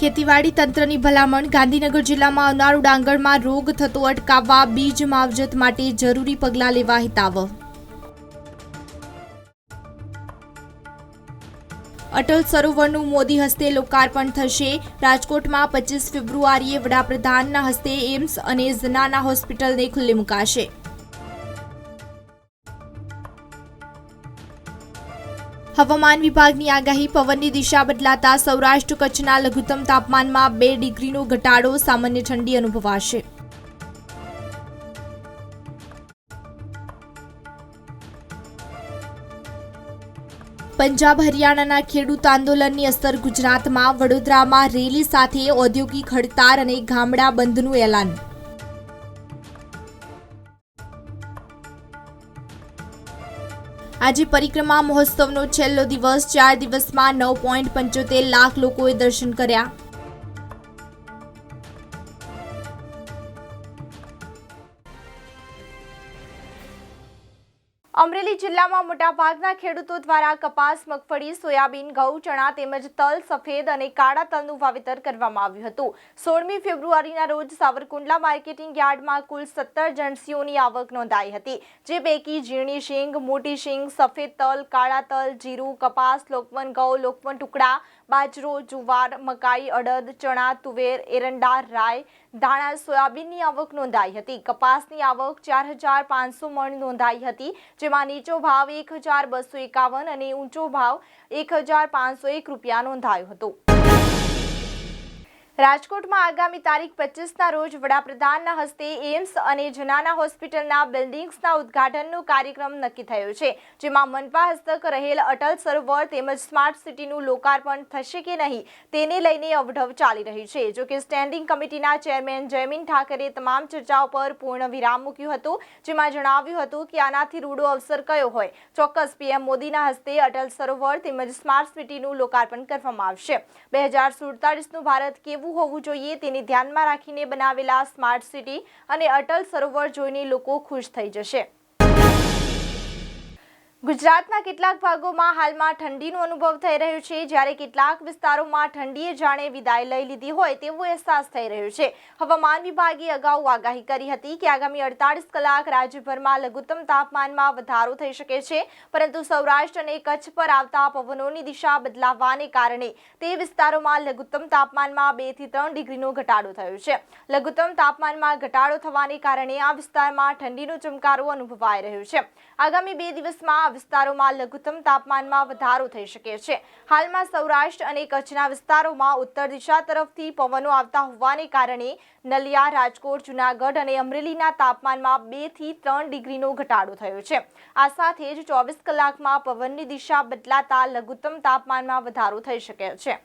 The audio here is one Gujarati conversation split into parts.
ખેતીવાડી તંત્રની ભલામણ ગાંધીનગર જિલ્લામાં આવનારું ડાંગરમાં રોગ થતો અટકાવવા બીજ માવજત માટે જરૂરી પગલાં લેવા હિતાવ અટલ સરોવરનું મોદી હસ્તે લોકાર્પણ થશે. રાજકોટમાં પચીસ ફેબ્રુઆરીએ વડાપ્રધાનના હસ્તે એમ્સ અને ઝનાના હોસ્પિટલને ખુલ્લી મુકાશે. હવામાન વિભાગની આગાહી પવનની દિશા બદલાતા સૌરાષ્ટ્ર કચ્છના લઘુત્તમ તાપમાનમાં બે ડિગ્રીનો ઘટાડો સામાન્ય ઠંડી અનુભવાશે. પંજાબ હરિયાણાના ખેડૂત આંદોલનની અસર ગુજરાતમાં, વડોદરામાં રેલી સાથે ઔદ્યોગિક હડતાળ અને ગામડા બંધનું એલાન આજે પરિક્રમા મહોત્સવનો છેલ્લો દિવસ ચાર દિવસમાં નવ પોઈન્ટ પંચોતેર લાખ લોકોએ દર્શન કર્યા. અમરેલી જિલ્લામાં મોટાભાગના ખેડૂતો દ્વારા કપાસ, મગફળી, સોયાબીન, ઘઉં, ચણા તેમજ તલ, સફેદ અને કાળા તલનું વાવેતર કરવામાં આવ્યું હતું. સોળમી ફેબ્રુઆરીના રોજ સાવરકુંડલા માર્કેટિંગ યાર્ડમાં કુલ સત્તર જણસીઓની આવક નોંધાઈ હતી, જે પૈકી ઝીણી શીંગ, મોટી શીંગ, સફેદ તલ, કાળા તલ, જીરું, કપાસ, લોકવન ઘઉં, લોકવન ટુકડા બાજરો જુવાર, મકાઈ, અડદ, ચણા, તુવેર, એરંડા રાય ધાણા, સોયાબીનની આવક નોંધાઈ હતી. કપાસની આવક ચાર હજાર પાંચસો મણ નોંધાઈ હતી, જેમાં નીચો ભાવ એક હજાર બસો એકાવન અને ઊંચો ભાવ એક હજાર પાંચસો એક રૂપિયા નોંધાયો હતો. રાજકોટમાં આગામી તારીખ પચીસના રોજ વડાપ્રધાનના હસ્તે એમ્સ અને જનાના હોસ્પિટલના બિલ્ડિંગ્સના ઉદ્ઘાટનનો કાર્યક્રમ નક્કી થયો છે, જેમાં મનપા હસ્તક રહેલ અટલ સરોવર તેમજ સ્માર્ટ સિટીનું લોકાર્પણ થશે કે નહીં તેને લઈને અવઢવ ચાલી રહી છે. જો કે સ્ટેન્ડિંગ કમિટીના ચેરમેન જયમીન ઠાકરે તમામ ચર્ચાઓ પર પૂર્ણ વિરામ મૂક્યું હતું, જેમાં જણાવ્યું હતું કે આનાથી રૂડો અવસર કયો હોય? ચોક્કસ પીએમ મોદીના હસ્તે અટલ સરોવર તેમજ સ્માર્ટ સિટીનું લોકાર્પણ કરવામાં આવશે. બે હજાર સુડતાલીસનું ભારત કેવું હોવું જોઈએ તેને ધ્યાનમાં રાખીને બનાવેલા સ્માર્ટ સિટી અને અટલ સરોવર જોઈને લોકો ખુશ થઈ જશે. ગુજરાતના કેટલાક ભાગોમાં હાલમાં ઠંડીનો અનુભવ થઈ રહ્યો છે. જ્યારે કેટલાક વિસ્તારોમાં ઠંડીએ જાણે વિદાય લઈ લીધી હોય તેવો અહેસાસ થઈ રહ્યો છે. હવામાન વિભાગે અગાઉ આગાહી કરી હતી કે આગામી અડતાલીસ કલાક રાજ્યભરમાં લઘુત્તમ તાપમાનમાં વધારો થઈ શકે છે. પરંતુ સૌરાષ્ટ્ર અને કચ્છ પર આવતા પવનોની દિશા બદલાવાને કારણે તે વિસ્તારોમાં લઘુત્તમ તાપમાનમાં બેથી ત્રણ ડિગ્રીનો ઘટાડો થયો છે. લઘુત્તમ તાપમાનમાં ઘટાડો થવાને કારણે આ વિસ્તારમાં ઠંડીનો ચમકારો અનુભવાઈ રહ્યો છે. આગામી બે દિવસમાં આ વિસ્તારોમાં લઘુત્તમ તાપમાનમાં વધારો થઈ શકે છે. હાલમાં સૌરાષ્ટ્ર અને કચ્છના વિસ્તારોમાં ઉત્તર દિશા તરફથી પવનો આવતા હોવાને કારણે નલિયા, રાજકોટ, જુનાગઢ અને અમરેલીના તાપમાનમાં બેથી ત્રણ ડિગ્રીનો ઘટાડો થયો છે. આ સાથે જ ચોવીસ કલાકમાં પવનની દિશા બદલાતા લઘુત્તમ તાપમાનમાં વધારો થઈ શકે છે.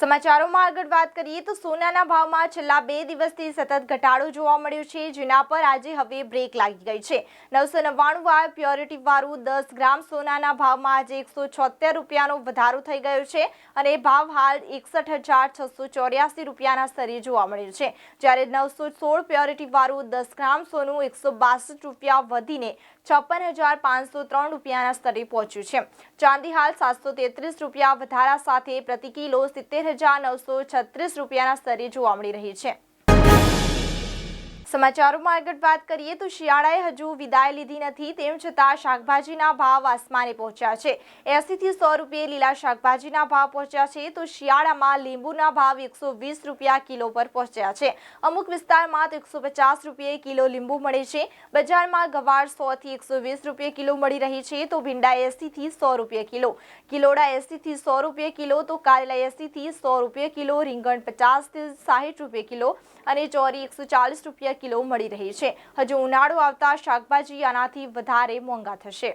સમાચારોમાં આગળ વાત કરીએ તો સોનાના ભાવમાં છેલ્લા બે દિવસથી સતત ઘટાડો જોવા મળ્યો છે, જેના પર આજે હવે બ્રેક લાગી ગઈ છે. નવસો નવ્વાણું વાર પ્યોરિટી વાળું દસ ગ્રામ સોનાના ભાવમાં આજે એકસો છોતેર રૂપિયાનો વધારો થઈ ગયો છે અને ભાવ હાલ એકસઠ હજાર છસો ચોર્યાસી રૂપિયાના સ્તરે જોવા મળ્યો છે. જ્યારે નવસો સોળ પ્યોરિટી વાળું દસ ગ્રામ સોનું એકસો બાસઠ રૂપિયા વધીને છપ્પન હજાર પાંચસો ત્રણ રૂપિયાના સ્તરે પહોંચ્યું છે. ચાંદી હાલ સાતસો તેત્રીસ રૂપિયા વધારા સાથે પ્રતિ કિલો સિત્તેર હજાર નવસો છત્રીસ રૂપિયાના સ્તરે જોવા મળી રહી છે. સમાચારોમાં આગળ વાત કરીએ તો શિયાળાએ હજુ વિદાય લીધી નથી, તેમ છતાં શાકભાજીના ભાવ આસમાને પહોંચ્યા છે. એસીથી સો રૂપિયે લીલા શાકભાજીના ભાવ પહોંચ્યા છે તો શિયાળામાં લીંબુના ભાવ એકસો વીસ રૂપિયા કિલો પર પહોંચ્યા છે. અમુક વિસ્તારમાં તો એકસો પચાસ રૂપિયે કિલો લીંબુ મળે છે. બજારમાં ગવાર સોથી એકસો વીસ રૂપિયે કિલો મળી રહી છે તો ભીંડા એસીથી સો રૂપિયે કિલો. કિલોડા એસીથી સો રૂપિયે કિલો તો કારેલા એસીથી સો રૂપિયે કિલો, રીંગણ પચાસથી સાહીઠ રૂપિયે કિલો અને ચોરી એકસો ચાલીસ રૂપિયા કિલો મળી રહી છે. હજુ ઉનાળો આવતા શાકભાજી આનાથી વધારે મોંઘા થશે.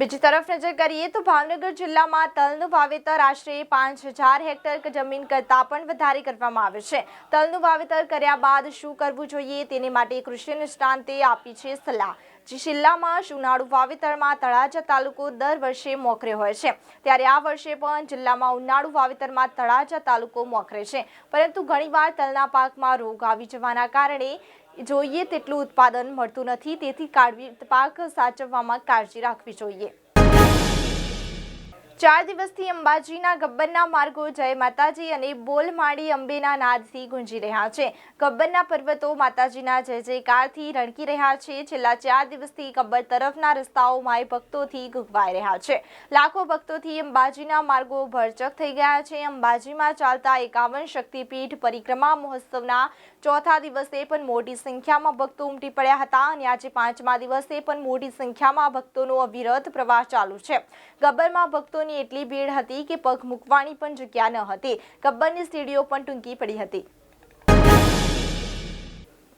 બીજી તરફ નજર કરીએ તો ભાવનગર જિલ્લામાં તલનું વાવેતર આશરે પાંચ હજાર હેક્ટર જમીન કરતાં પણ વધારે કરવામાં આવે છે. તલનું વાવેતર કર્યા બાદ શું કરવું જોઈએ તેને માટે કૃષિ નિષ્ણાંતે આપી છે સલાહ. જે જિલ્લામાં ઉનાળુ વાવેતરમાં તળાજા તાલુકો દર વર્ષે મોખરે હોય છે. ત્યારે આ વર્ષે પણ જિલ્લામાં ઉનાળુ વાવેતરમાં તળાજા તાલુકો મોખરે છે. પરંતુ ઘણીવાર તલના પાકમાં રોગ આવી જવાના કારણે જોઈએ તેટલું ઉત્પાદન મળતું નથી. તેથી પાક સાચવવામાં કાળજી રાખવી જોઈએ. ચાર દિવસથી અંબાજીના ગબ્બરના માર્ગો જય માતાજી અને બોલમાળી અંબેના નાદથી ગુંજી રહ્યા છે. ગબ્બરના પર્વતો માતાજીના જય જયકારથી રણકી રહ્યા છે. છેલ્લા ચાર દિવસથી ગબ્બર તરફના રસ્તાઓમાં ભક્તોથી ગુગવાઈ રહ્યા છે. લાખો ભક્તોથી અંબાજીના માર્ગો ભરચક થઈ ગયા છે. અંબાજીમાં ચાલતા એકાવન શક્તિપીઠ પરિક્રમા મહોત્સવના ચોથા દિવસે પણ મોટી સંખ્યામાં ભક્તો ઉમટી પડ્યા હતા અને આજે પાંચમા દિવસે પણ મોટી સંખ્યામાં ભક્તોનો અવિરત પ્રવાહ ચાલુ છે. ગબ્બરમાં ભક્તોની એટલી ભીડ હતી કે પગ મૂકવાની પણ જગ્યા ન હતી. ગબ્બરની સીડીઓ પણ ટૂંકી પડી હતી.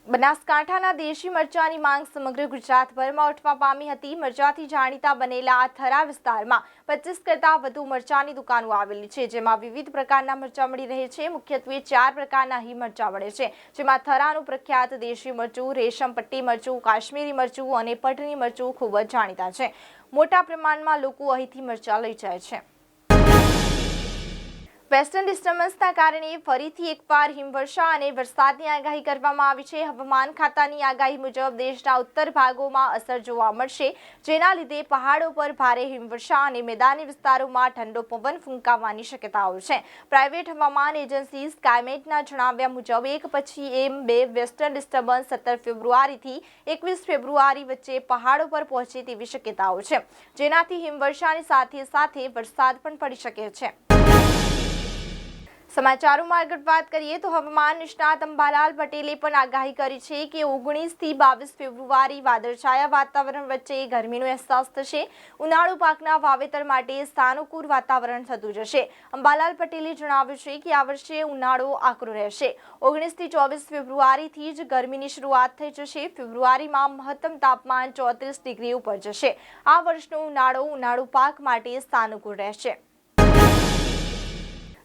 બનાસકાંઠાના દેશી મરચાની માંગ સમગ્ર ગુજરાતભરમાં ઉઠવા પામી હતી. મરચાથી જાણીતા બનેલા આ થરા વિસ્તારમાં પચીસ કરતાં વધુ મરચાની દુકાનો આવેલી છે, જેમાં વિવિધ પ્રકારના મરચાં મળી રહે છે. મુખ્યત્વે ચાર પ્રકારના હી મરચાં મળે છે, જેમાં થરાનું પ્રખ્યાત દેશી મરચું, રેશમ પટ્ટી મરચું, કાશ્મીરી મરચું અને પટની મરચું ખૂબ જ જાણીતા છે. મોટા પ્રમાણમાં લોકો અહીંથી મરચાં લઈ જાય છે. વેસ્ટર્ન ડિસ્ટર્બન્સના કારણે ફરીથી એકવાર હિમવર્ષા અને વરસાદની આગાહી કરવામાં આવી છે. હવામાન ખાતાની આગાહી મુજબ દેશના ઉત્તર ભાગોમાં અસર જોવા મળશે, જેના લીધે પહાડો પર ભારે હિમવર્ષા અને મેદાની વિસ્તારોમાં ઠંડો પવન ફૂંકાવાની શક્યતાઓ છે. પ્રાઇવેટ હવામાન એજન્સી સ્કાયમેટના જણાવ્યા મુજબ એક પછી એમ બે વેસ્ટર્ન ડિસ્ટર્બન્સ સત્તર ફેબ્રુઆરીથી એકવીસ ફેબ્રુઆરી વચ્ચે પહાડો પર પહોંચે તેવી શક્યતાઓ છે, જેનાથી હિમવર્ષાની સાથે સાથે વરસાદ પણ પડી શકે છે. સમાચારોમાં આગળ વાત કરીએ તો હવામાન નિષ્ણાત અંબાલાલ પટેલે પણ આગાહી કરી છે કે ઓગણીસથી બાવીસ ફેબ્રુઆરી વાદળછાયા વાતાવરણ વચ્ચે ગરમીનો અહેસાસ થશે. ઉનાળુ પાકના વાવેતર માટે સાનુકૂળ વાતાવરણ થતું જશે. અંબાલાલ પટેલે જણાવ્યું છે કે આ વર્ષે ઉનાળો આકરો રહેશે. ઓગણીસથી ચોવીસ ફેબ્રુઆરીથી જ ગરમીની શરૂઆત થઈ જશે. ફેબ્રુઆરીમાં મહત્તમ તાપમાન ચોત્રીસ ડિગ્રી ઉપર જશે. આ વર્ષનો ઉનાળો ઉનાળુ પાક માટે સાનુકૂળ રહેશે.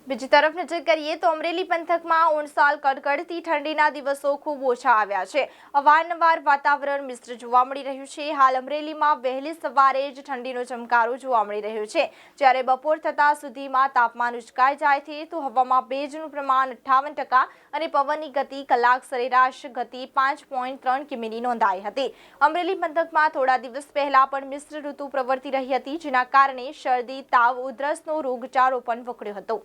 બીજી તરફ નજર કરીએ તો અમરેલી પંથકમાં ઓણસાલ કડકડતી ઠંડીના દિવસો ખૂબ ઓછા આવ્યા છે. અવારનવાર વાતાવરણ મિશ્ર જોવા મળી રહ્યું છે. હાલ અમરેલીમાં વહેલી સવારે જ ઠંડીનો ચમકારો જોવા મળી રહ્યો છે. જ્યારે બપોર થતાં સુધીમાં તાપમાન ઉચકાઈ જાય છે, તો હવામાં ભેજનું પ્રમાણ અઠ્ઠાવન ટકા અને પવનની ગતિ, કલાક સરેરાશ ગતિ પાંચ પોઈન્ટ ત્રણ કિમીની નોંધાઈ હતી. અમરેલી પંથકમાં થોડા દિવસ પહેલા પણ મિશ્ર ઋતુ પ્રવર્તી રહી હતી, જેના કારણે શરદી, તાવ, ઉધરસનો રોગચાળો પણ વકળ્યો હતો.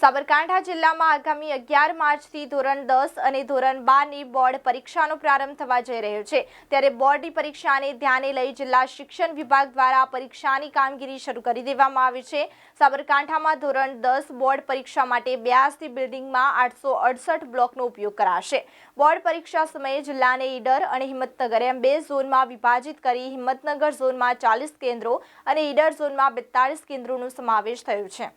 સાબરકાંઠા જિલ્લામાં આગામી અગિયાર માર્ચથી ધોરણ દસ અને ધોરણ બારની બોર્ડ પરીક્ષાનો પ્રારંભ થવા જઈ રહ્યો છે. ત્યારે બોર્ડની પરીક્ષાને ધ્યાને લઈ જિલ્લા શિક્ષણ વિભાગ દ્વારા પરીક્ષાની કામગીરી શરૂ કરી દેવામાં આવી છે. સાબરકાંઠામાં ધોરણ દસ બોર્ડ પરીક્ષા માટે બ્યાસી બિલ્ડિંગમાં આઠસો અડસઠ બ્લોકનો ઉપયોગ કરાશે. બોર્ડ પરીક્ષા સમયે જિલ્લાને ઈડર અને હિંમતનગર એમ બે ઝોનમાં વિભાજિત કરી હિંમતનગર ઝોનમાં ચાલીસ કેન્દ્રો અને ઈડર ઝોનમાં બેતાળીસ કેન્દ્રોનો સમાવેશ થયો છે.